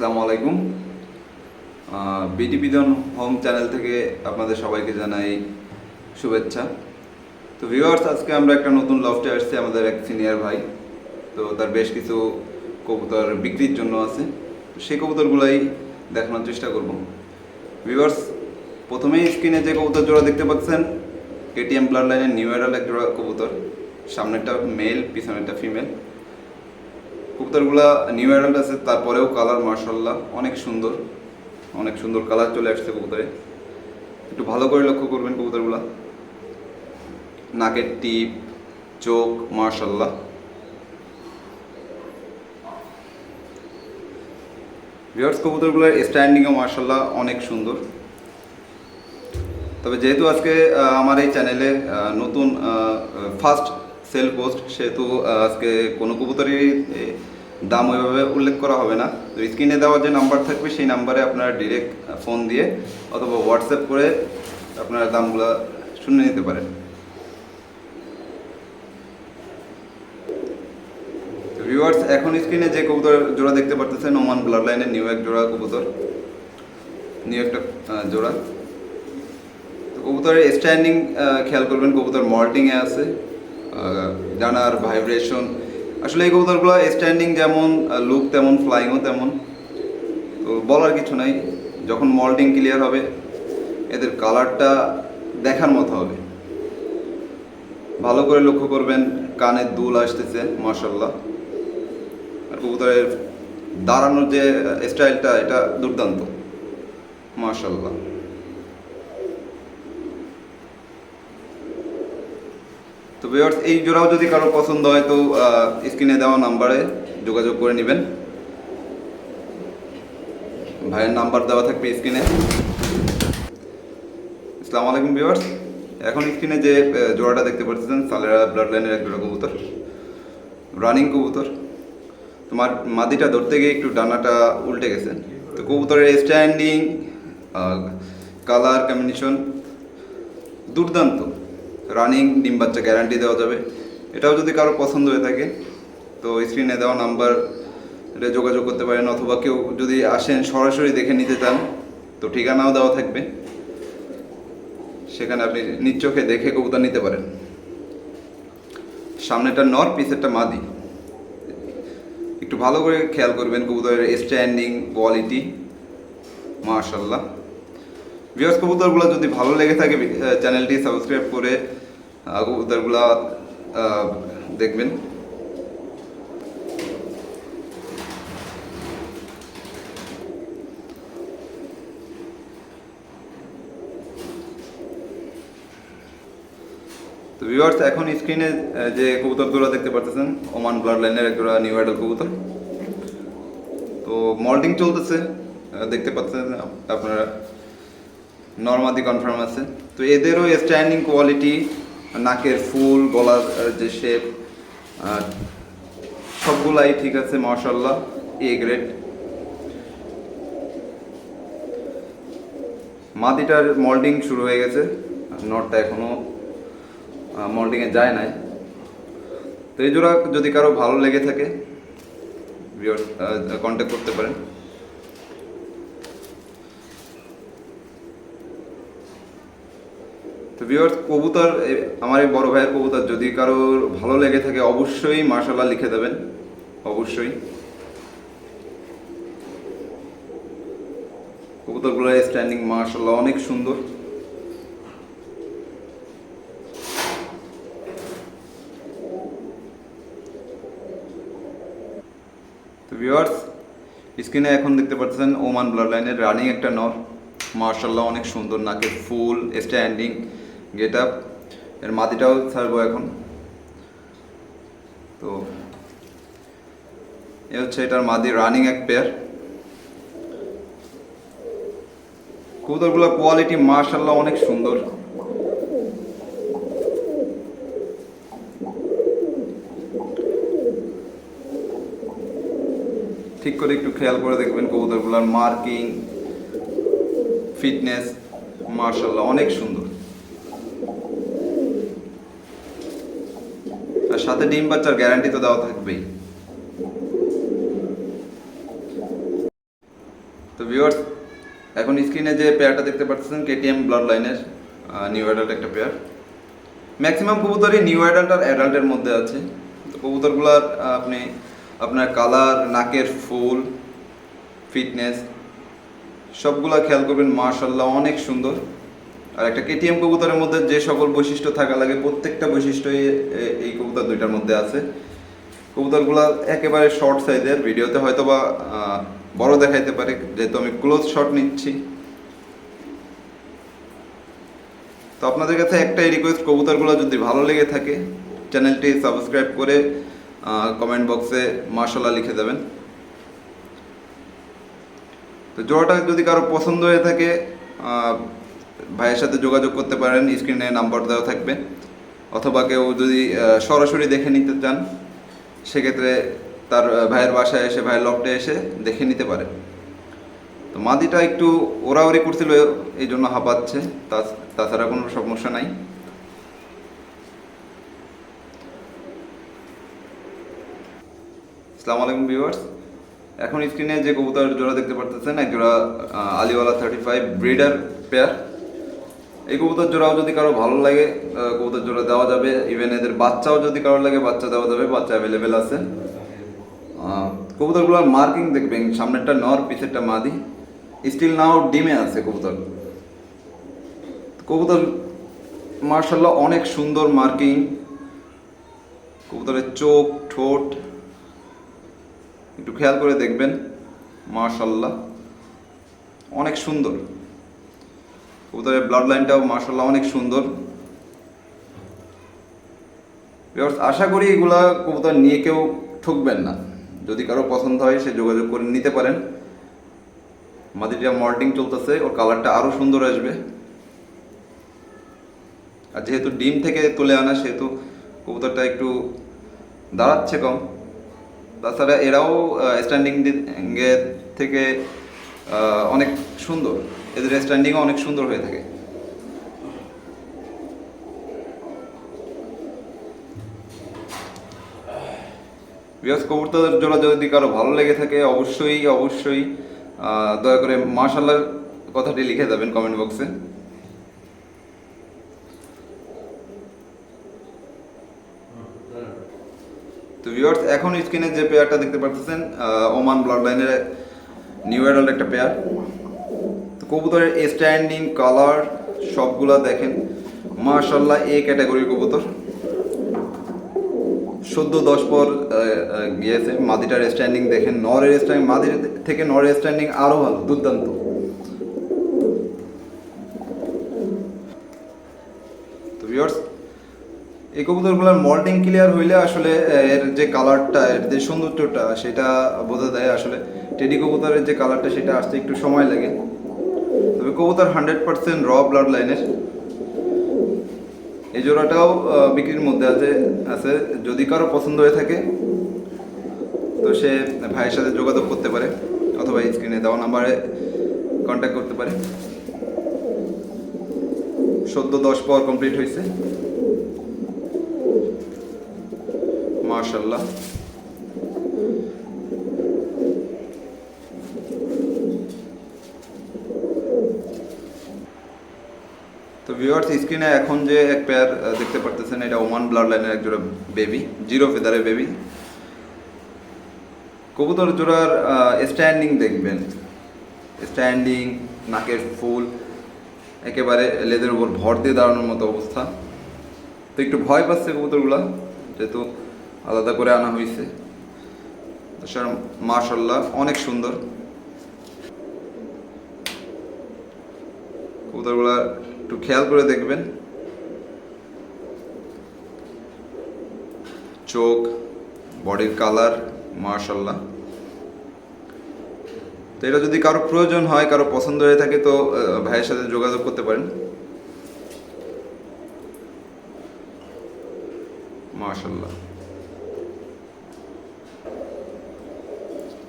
আসসালামু আলাইকুম। BD বিদন home channel থেকে আপনাদের সবাইকে জানাই শুভেচ্ছা। তো ভিউয়ার্স আজকে আমরা একটা নতুন লফটে আসছি আমাদের এক সিনিয়র ভাই। তো তার বেশ কিছু কবুতর বিক্রির জন্য আছে। সেই কবুতরগুলাই দেখানোর চেষ্টা করব। ভিউয়ার্স প্রথমেই স্ক্রিনে যে কবুতর জোড়া দেখতে পাচ্ছেন কেটিএম ব্লাড লাইনের নিউ এরাল এক জোড়া কবুতর। সামনেরটা মেল পিছনেরটা ফিমেল কবুতরগুলা নিউ অ্যাডাল্ট আছে তারপরেও কালার মার্শাল্লাহ অনেক সুন্দর অনেক সুন্দর কালার চলে আসছে কবুতরে। একটু ভালো করে লক্ষ্য করবেন কবুতরগুলা। নাকের টিপ চোখ মার্শাল্লাহ ভিওর্স কবুতরগুলোর স্ট্যান্ডিংও মার্শাল্লাহ অনেক সুন্দর। তবে যেহেতু আজকে আমার এই চ্যানেলে নতুন ফার্স্ট সেল পোস্ট সেহেতু আজকে কোনো কবুতরেরই এ, দাম ওইভাবে উল্লেখ করা হবে না। তো স্ক্রিনে দেওয়া যে নাম্বার থাকবে, সেই নাম্বারে আপনারা ডিরেক্ট ফোন দিয়ে অথবা হোয়াটসঅ্যাপ করে আপনারা দামগুলো শুনে নিতে পারেন। ভিউয়ার্স এখন স্ক্রিনে যে কবুতর জোড়া দেখতে পারতেছেন ওমান ব্লাড লাইনের নিউ এক জোড়া কবুতর। নিউ একটা জোড়া। তো কবুতরের স্ট্যান্ডিং খেয়াল করবেন, কবুতর মল্টিংয়ে আছে। ডানার ভাইব্রেশন আসলে এই কবুতরগুলো স্ট্যান্ডিং যেমন লুক তেমন ফ্লাইংও তেমন, তো বলার কিছু নাই। যখন মল্টিং ক্লিয়ার হবে, এদের কালারটা দেখার মতো হবে। ভালো করে লক্ষ্য করবেন, কানের দুল আসতেছে মার্শাল্লাহ আর কবুতরের দাঁড়ানোর যে স্টাইলটা এটা দুর্দান্ত। মার্শাল্লাহ তো ভিউয়ার্স এই জোড়াও যদি কারও পছন্দ হয় তো স্ক্রিনে দেওয়া নাম্বারে যোগাযোগ করে নেবেন। ভাইয়ের নাম্বার দেওয়া থাকবে স্ক্রিনে আসসালামু আলাইকুম ভিউয়ার্স এখন স্ক্রিনে যে জোড়াটা দেখতে পাচ্ছেন, সালেরা ব্লাড লাইনের এক জোড়া কবুতর রানিং কবুতর। তোমার মাদিটা ধরতে গিয়ে একটু ডানাটা উল্টে গেছে। তো কবুতরের স্ট্যান্ডিং কালার কম্বিনেশন দুর্দান্ত। রানিং ডিম বাচ্চা গ্যারান্টি দেওয়া যাবে। এটাও যদি কারও পছন্দ হয়ে থাকে, তো স্ক্রিনে দেওয়া নাম্বার যোগাযোগ করতে পারেন, অথবা কেউ যদি আসেন সরাসরি দেখে নিতে চান, তো ঠিকানাও দেওয়া থাকবে। সেখানে আপনি নিজ চোখে দেখে কবুতর নিতে পারেন। সামনেটা নর পিছেরটা মাদি। একটু ভালো করে খেয়াল করবেন কবুতরের স্ট্যান্ডিং কোয়ালিটি মাশাল্লাহ ভিউয়ার্স কবুতরগুলো যদি ভালো লেগে থাকে চ্যানেলটি সাবস্ক্রাইব করে কবুতরগুলো দেখবেন। তো ভিউয়ার্স এখন স্ক্রিনে যে কবুতরগুলো দেখতে পাচ্ছেন ওমান ব্লাড লাইনের এক জোড়া নিউ আইডল কবুতর। তো মল্টিং চলতেছে দেখতে পাচ্ছেন আপনারা। নর্মাদি কনফার্ম আছে। তো এদেরও স্ট্যান্ডিং কোয়ালিটি নাকের ফুল, গলার যে শেপ সবগুলাই ঠিক আছে মার্শাল্লাহ এ গ্রেড মাদিটার মল্ডিং শুরু হয়ে গেছে নটটা এখনও মল্ডিংয়ে যায় নাই। তো এই জোড়া যদি কারও ভালো লেগে থাকে কন্ট্যাক্ট করতে পারেন। তো ভিউয়ার্স কবুতর আমার এই বড় ভাইয়ের কবুতর যদি কারোর ভালো লেগে থাকে, অবশ্যই মার্শাল্লাহ লিখে দেবেন। অবশ্যই। কবুতরগুলোর স্ট্যান্ডিং মার্শাল্লাহ অনেক সুন্দর। তো ভিউয়ার্স স্ক্রিনে এখন দেখতে পাচ্ছেন ওমান ব্লাড লাইনের রানিং একটা নর। মার্শাল্লাহ অনেক সুন্দর, নাকের ফুল স্ট্যান্ডিং গেট আপ এর মাটিটাও ছাড়বো এখন। তো, এ হচ্ছে এটার মাদি রানিং এক পেয়ার কবুতরগুলো কোয়ালিটি মার্শাল্লাহ অনেক সুন্দর। ঠিক করে একটু খেয়াল করে দেখবেন কবুতরগুলোর মার্কিং ফিটনেস মার্শাল্লাহ অনেক সুন্দর। আর সাথে ডিম বাচ্চার গ্যারান্টি তো দেওয়া থাকবেই। তো ভিউয়ার্স এখন স্ক্রিনে যে পেয়ারটা দেখতে পাচ্ছেন কেটিএম ব্লাড লাইনের নিউ অ্যাডাল্ট একটা পেয়ার ম্যাক্সিমাম কবুতরই নিউ অ্যাডাল্ট আর অ্যাডাল্টের মধ্যে আছে। তো কবুতরগুলার আপনি আপনার কালার নাকের ফুল ফিটনেস সবগুলা খেয়াল করবেন মার্শাল্লাহ অনেক সুন্দর। আর একটা কেটিএম কবুতরের মধ্যে যে সকল বৈশিষ্ট্য থাকা লাগে, প্রত্যেকটা বৈশিষ্ট্যই এ- এই কবুতর দুইটার মধ্যে আছে। কবুতরগুলো একেবারে শর্ট সাইজের ভিডিওতে হয়তো বা বড় দেখাইতে পারে, যেহেতু আমি ক্লোজ শট নিচ্ছি। তো আপনাদের কাছে একটাই রিকোয়েস্ট কবুতরগুলো যদি ভালো লেগে থাকে, চ্যানেলটি সাবস্ক্রাইব করে কমেন্ট বক্সে মার্শাল্লাহ লিখে দেবেন। তো জোড়াটা যদি কারও পছন্দ হয়ে থাকে ভাইয়ের সাথে যোগাযোগ করতে পারেন, স্ক্রিনে নাম্বার দেওয়া থাকবে। অথবা কেউ যদি সরাসরি দেখে নিতে চান, সেক্ষেত্রে তার ভাইয়ের বাসায় এসে, ভাইয়ের লকটে এসে দেখে নিতে পারে। তো মাদিটা একটু ওরাওরি করছিল, এই জন্য হাঁপাচ্ছে। তাছাড়া কোনো সমস্যা নাই। আসসালামু আলাইকুম ভিউয়ার্স। এখন স্ক্রিনে যে কবুতর জোড়া দেখতে পারতেছেন এক জোড়া Aliwala thirty five breeder pair এই কবুতর জোড়াও যদি কারও ভালো লাগে কবুতর জোড়া দেওয়া যাবে। ইভেন এদের বাচ্চাও যদি কারও লাগে, বাচ্চা দেওয়া যাবে, বাচ্চা অ্যাভেলেবেল আছে। কবুতরগুলোর মার্কিং দেখবেন, সামনেরটা নর, পিছেরটা মাদি। স্টিল নাও ডিমে আছে কবুতর। কবুতর মার্শাল্লাহ অনেক সুন্দর মার্কিং কবুতরের চোখ, ঠোঁট, একটু খেয়াল করে দেখবেন, মার্শাল্লাহ। অনেক সুন্দর। কবুতরের ব্লাড লাইনটাও মার্শাল্লাহ অনেক সুন্দর। আশা করি এগুলা কবুতর নিয়ে কেউ ঠকবেন না। যদি কারও পছন্দ হয়, সে যোগাযোগ করে নিতে পারেন। মাদিটা মল্টিং চলতেছে, ওর কালারটা আরও সুন্দর আসবে। আর যেহেতু ডিম থেকে তুলে আনা, সেহেতু কবুতরটা একটু দাঁড়াচ্ছে কম। তাছাড়া এরাও স্ট্যান্ডিং থেকে অনেক সুন্দর। এদের স্ট্যান্ডিংও অনেক সুন্দর হয়ে থাকে। বিয়াস কবুতর জোড়া যদি কারও ভালো লেগে থাকে, অবশ্যই অবশ্যই দয়া করে মার্শাল্লার কথাটি লিখে দেবেন কমেন্ট বক্সে তো ভিউয়ার্স এখন স্ক্রিনে যে পেয়ারটা দেখতে পাচ্ছেন ওমান ব্লাড লাইনের নিউ অ্যাডাল্ট একটা পেয়ার কবুতরের স্ট্যান্ডিং কালার সবগুলা দেখেন। মার্শাল্লাহ এ ক্যাটাগরির কবুতর। সদ্য দশ পর গিয়েছে। মাদিটার স্ট্যান্ডিং দেখেন। নরের স্ট্যান্ডিং মাদির থেকে নরের স্ট্যান্ডিং আরও ভালো, দুর্দান্ত। তো ভিউয়ার্স এই কবুতরগুলোর মল্টিং ক্লিয়ার হইলে আসলে এর যে কালারটা এর যে সৌন্দর্যটা, সেটা বোঝা যায় আসলে। টেডি কবুতরের যে কালারটা সেটা আসতে একটু সময় লাগে। তবে কবুতর হান্ড্রেড পার্সেন্ট র ব্লাড লাইনের এই জোড়াটাও বিক্রির মধ্যে আছে আছে। যদি কারও পছন্দ হয়ে থাকে, তো সে ভাইয়ের সাথে যোগাযোগ করতে পারে, অথবা স্ক্রিনে দেওয়া নাম্বারে কন্ট্যাক্ট করতে পারে। সদ্য দশ পর কমপ্লিট হয়েছে। মার্শাল্লাহ ভিউয়ার্স স্ক্রিনে এখন যে এক পেয়ার দেখতে পারতেছেন, এটা ওমান ব্লাড লাইনের এক জোড়া বেবি জিরো ফেদারের বেবি কবুতর জোড়ার স্ট্যান্ডিং দেখবেন। স্ট্যান্ডিং নাকের ফুল, একেবারে লেদের উপর ভর দিয়ে দাঁড়ানোর মতো অবস্থা। তো একটু ভয় পাচ্ছে কবুতরগুলা, যেহেতু আলাদা করে আনা হয়েছে মাশাল্লাহ অনেক সুন্দর। কবুতরগুলা একটু খেয়াল করে দেখবেন। চোখ, বডির কালার মার্শাল্লাহ তো এটা যদি কারও প্রয়োজন হয়, কারও পছন্দ হয়ে থাকে, তো ভাইয়ের সাথে যোগাযোগ করতে পারেন। মার্শাল্লাহ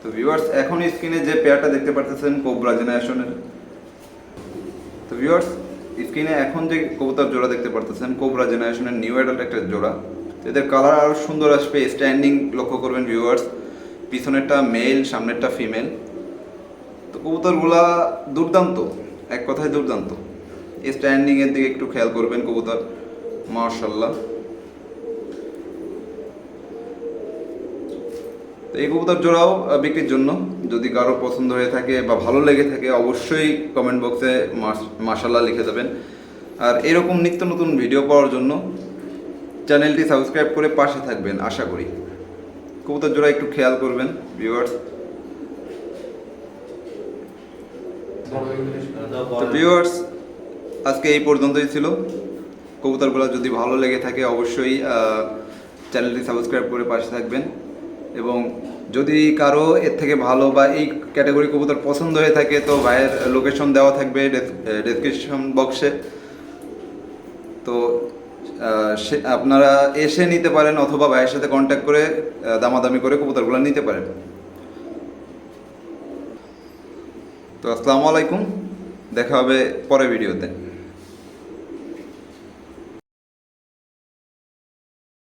তো ভিউয়ার্স এখন স্ক্রিনে যে পেয়ারটা দেখতে পারতেছেন কোবরা জেনারেশনের তো ভিউয়ার্স স্ক্রিনে এখন যে কবুতর জোড়া দেখতে পারতেছেন কোবরা জেনারেশনের নিউ অ্যাডাল্ট একটা জোড়া। এদের কালার আরও সুন্দর আসবে স্ট্যান্ডিং লক্ষ্য করবেন ভিউয়ার্স পিছনেরটা মেল সামনেরটা ফিমেল তো কবুতরগুলা দুর্দান্ত, এক কথায় দুর্দান্ত। স্ট্যান্ডিংয়ের দিকে একটু খেয়াল করবেন কবুতর মার্শাল্লাহ তো এই কবুতর জোড়াও বিক্রির জন্য। যদি কারও পছন্দ হয়ে থাকে বা ভালো লেগে থাকে, অবশ্যই কমেন্ট বক্সে মার্শাল্লাহ লিখে দেবেন। আর এরকম নিত্য নতুন ভিডিও পাওয়ার জন্য চ্যানেলটি সাবস্ক্রাইব করে পাশে থাকবেন, আশা করি। কবুতর জোড়া একটু খেয়াল করবেন ভিউয়ার্স ভিউয়ার্স আজকে এই পর্যন্তই ছিল। কবুতরগুলো যদি ভালো লেগে থাকে, অবশ্যই চ্যানেলটি সাবস্ক্রাইব করে পাশে থাকবেন। এবং যদি কারও এর থেকে ভালো বা এই ক্যাটাগরি কবুতর পছন্দ হয়ে থাকে, তো ভাইয়ের লোকেশন দেওয়া থাকবে ডেসক্রিপশন বক্সে তো সে, আপনারা এসে নিতে পারেন অথবা ভাইয়ের সাথে কন্ট্যাক্ট করে দামাদামি করে কবুতরগুলো নিতে পারেন। তো আসসালামু আলাইকুম, দেখা হবে পরের ভিডিওতে।